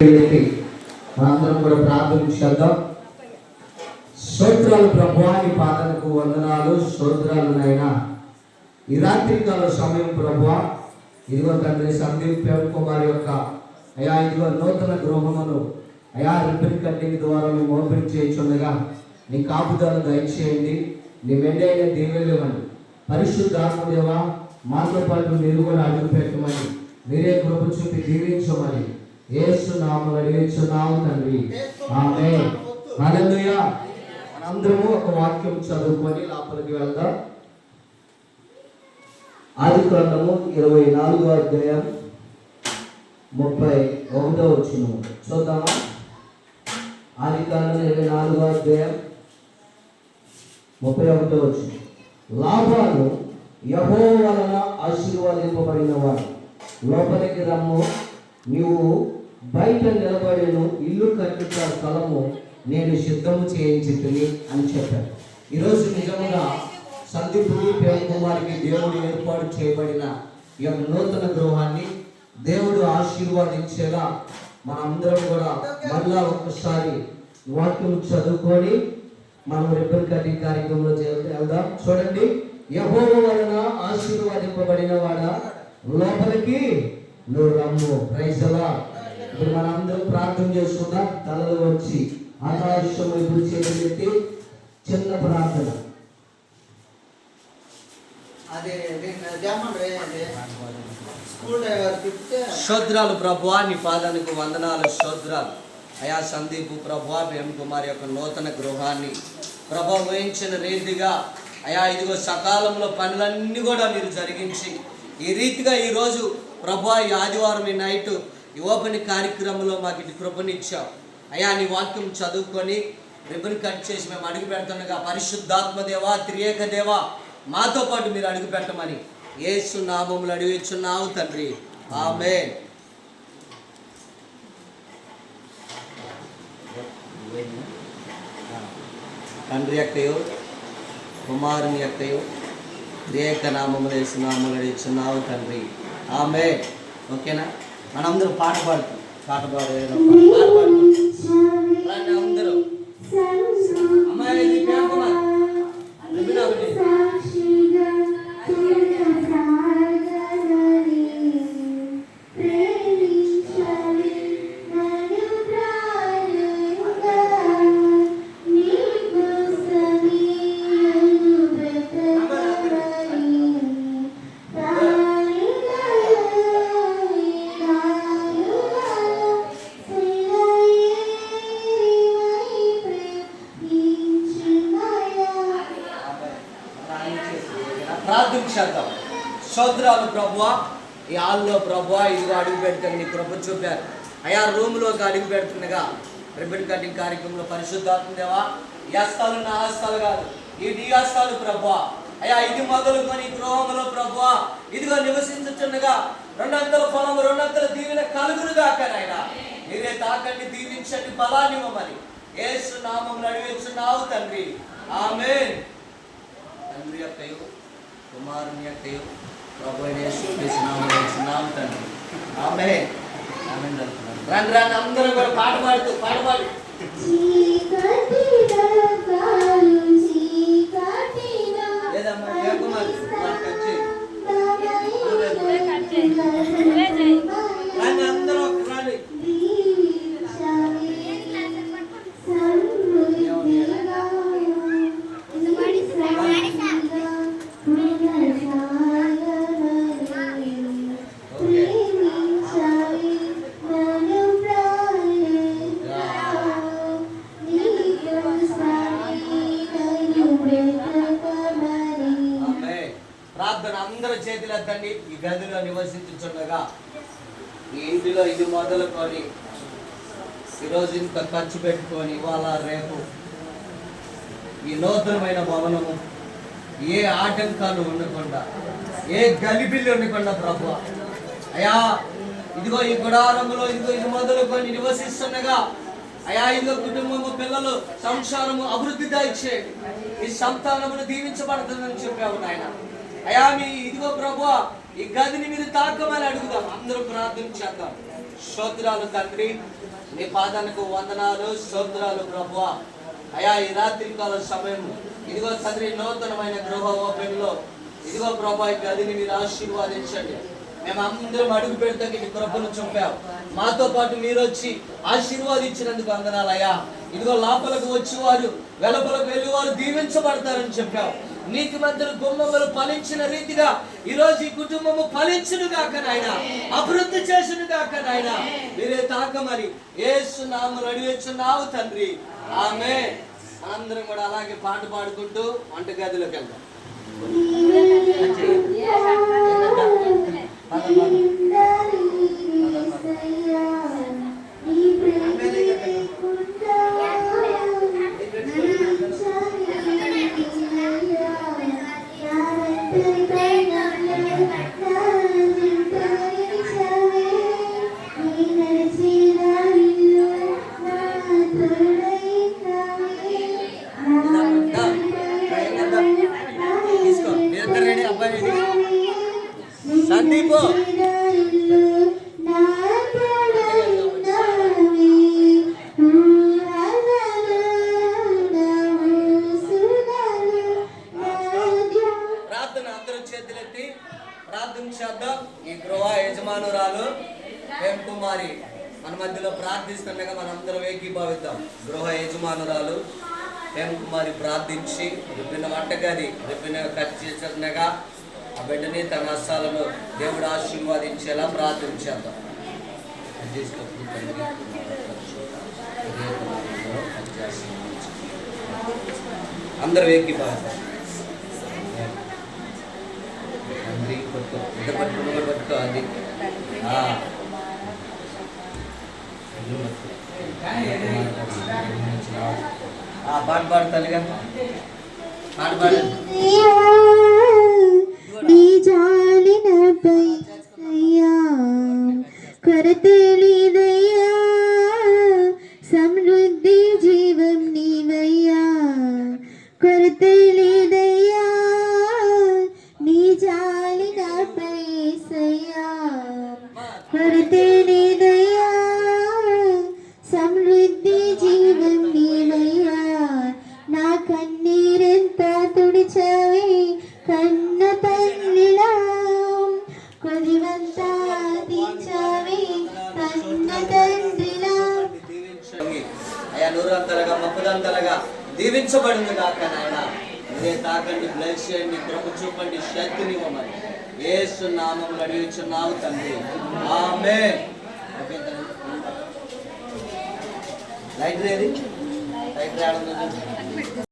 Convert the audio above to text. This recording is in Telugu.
మనందరం కూడా ప్రార్థన చేద్దాం. స్తోత్రాలు ప్రభువాని పాదనకు వందనాలు. స్తోత్రాలు నైనా ఈ రాత్రికాల సమయం ప్రభువ ఇదిగో తండ్రి సందీప్ ప్రేమ్ కుమార్ యొక్క అయా ఇదిగో నూతన గృహమును అయా రిపేర్ కట్టింగ్ ద్వారా మేము ఓపెన్ చేయించుండగా నీ కాపుదల దయచేయండి. నీ వెంటనే దీవెలు పరిశుద్ధాత్మదేవ మాతో పాటు మీరు కూడా అడుగు పెట్టమని మీరే కృప చూపి దీవించమని యేసు నామములు అడిగించున్నాము తండ్రి. ఆమె హల్లెలూయా. మనందరము ఒక వాక్యం చదువుకొని లోపలికి వెళ్దాం. ఆది గ్రంథము ఇరవై నాలుగో అధ్యాయం ముప్పై ఒకటో వచ్చిన చూద్దామా? ఆది కాలంలో ఇరవై నాలుగో అధ్యాయం ముప్పై ఒకటో వచ్చిన లాభాలు యహో వలన ఆశీర్వాదింపబడిన వాడు. లోపలికి రమ్ము. నీవు బయట నిలబడేను ఇల్లు కట్టుట స్థలము నేను సిద్ధము చేయించుతుంది అని చెప్పాడు. ఈరోజు నిజంగా సందీపుడి ప్రేమకుమారికి దేవుడు ఏర్పాటు చేయబడిన ఈ యొక్క నూతన గృహాన్ని దేవుడు ఆశీర్వాదించేలా మనందరం కూడా మళ్ళా ఒక్కసారి వాక్యం చదువుకొని మనం రిబ్బన్ కటింగ్ కార్యక్రమంలో వెళ్దాం. చూడండి. యహో వలన ఆశీర్వాదింపబడిన వాడ? లోపలికి నువ్వు రమ్ము. ప్రైజలా ఇప్పుడు మనందరం ప్రార్థన చేసుకుందాం. తలలు వచ్చి ఆకాశం వైపు చేతులెత్తి చిన్న ప్రార్థన. అదే జమండ్రి స్కూల్ డ్రైవర్ తిప్పితే శోద్రాలు ప్రభువా నీ పాదానికి వందనాలు శోద్రాలు. అయా సందీప్ ప్రభువా ప్రేమ్ కుమార్ యొక్క నూతన గృహాన్ని ప్రభా వహించిన రీతిగా అయా ఇదిగో సకాలంలో పనులన్నీ కూడా మీరు జరిగించి ఈ రీతిగా ఈరోజు ప్రభా ఈ ఆదివారం ఈ నైట్ యువపని కార్యక్రమంలో మాకు ఇటు కృపనిచ్చావు అయ్యా నీ వాక్యం చదువుకొని రిబ్బన్ కట్ చేసి మేము అడుగు పెడుతుండగా పరిశుద్ధాత్మ దేవా త్రియేక దేవా మాతో పాటు మీరు అడుగు పెట్టమని ఏసు నామములు అడిగిచ్చున్నావు తండ్రి. ఆమె తండ్రి యొక్కయో కుమారుని యొక్కయో త్రియేక నామములు వేసి నామములు అడిగిచ్చున్నావు తండ్రి. ఆమె ఓకేనా? మనందరం పాట పాడుతాం పాట పాడే పాట ప్రార్థన చేద్దాం. శోద్రాలు ప్రభువా ఈ హాల్లో ప్రభువ ఇదిగో అడుగు పెడతాను నీ ప్రభు చూపారు. అయా రూమ్లోకి అడుగు పెడుతుండగా రిబ్బన్ కటింగ్ కార్యక్రమంలో పరిశుద్ధాత్మదేవా దేవా నా హస్తాలు కాదు ఈ నీ హస్తాలు ప్రభువా. అయా ఇది మొదలుకొని గృహంలో ప్రభువ ఇదిగో నివసించుచుండగా రెండంతల పొలం రెండంతల దీవెన కలుగురుగా నాయన. మీరే తాకండి దీవించండి ఫలాన్ని ఇవ్వమని. ఏసు నామం అడిగించున్నావు తండ్రి. ఆమె తండ్రి యొక్కయు కుమారుని యొక్కయు తండ్రి. ఆమేన్. ఆమేన్ రండి రండి అందరూ కూడా పాట పాడుతూ పాట పాడు. ప్రార్థన అందరి చేతిలో ఎత్తండి ఈ గదిలో నివసించుచుండగా. ఈ ఇంటిలో ఇది మొదలుకొని ఈరోజు ఇంత ఖర్చు పెట్టుకొని ఇవాళ రేపు ఈ నూతనమైన భవనము ఏ ఆటంకాలు ఉండకుండా ఏ గలిబిల్లి ఉండకుండా ప్రభు అయా ఇదిగో ఈ గుడారంలో ఇదిగో ఇది మొదలుకొని నివసిస్తుండగా అయా ఇదిగో కుటుంబము పిల్లలు సంసారము అభివృద్ధి దాయిచ్చేయండి ఈ సంతానమును దీవించబడుతుందని చెప్పావు నాయన. అయా మీ ఇదిగో ప్రభు ఈ గదిని మీరు తాకమని అడుగుదాం. అందరూ ప్రార్థన చేద్దాం. స్తోత్రాలు తండ్రి నీ పాదానికి వందనాలు స్తోత్రాలు ప్రభు. అయా ఈ రాత్రి కాల సమయం ఇదిగో తండ్రి నూతనమైన గృహ ఓపెన్లో ఇదిగో ప్రభా ఈ గదిని మీరు ఆశీర్వాదించండి. మేము అందరం అడుగు పెడతాకి నీ కృపను చంపావు. మాతో పాటు మీరు వచ్చి ఆశీర్వాదించినందుకు వందనాలయ్యా. ఇదిగో లోపలకు వచ్చేవారు వెలపలకు వెళ్ళేవారు దీవించబడతారని చెప్పావు. నీతి మధ్యలో గుమ్మములు ఫలించిన రీతిగా ఈ రోజు ఈ కుటుంబము ఫలించును కాక నాయన. అభివృద్ధి చేసును కాక నాయన. మీరే తాక మరి ఏసు నాము నడివేచున్నావు తండ్రి. ఆమె అందరం కూడా అలాగే పాట పాడుకుంటూ వంటగదిలోకి వెళ్దాం. తీసుకో ప్రేమ్ కుమారి. మన మధ్యలో ప్రార్థిస్తుండగా మనం అందరం ఏకీభావిద్దాం గృహ యజమానురాలు ప్రేమ్ కుమారి ప్రార్థించి రిప్పిన వంటగది రిప్పిన కట్ చేస్తుండగా ఆ బిడ్డని తన హస్తాలను దేవుడు ఆశీర్వాదించేలా ప్రార్థించేద్దాం. వేకి తీసుకో, అందరూ ఏకీభావిద్దాం తండ్రి పట్టుకో పట్టుకుని పట్టుకో అది. ఆ. ఆ, పాట పాడతానుగా పాట పాడు అయ్యా కొరతలేదయ్యా సమృద్ధి జీవం నీవయ్యా కొరతలేదయ్యా కన్న తల్లిలా కొదివంతా తీర్చావే కన్న తండ్రిలా అయ్యా నూరంతలుగా ముప్పదంతలుగా దీవించబడింది కాక నాయన ఇదే తాకండి బ్లెస్ చేయండి కృప చూపండి శక్తిని ఇవ్వమని ఏసు నామములు అడిగిచున్నావు తండ్రి ఆమె లైట్ ఏది లైట్ రావడం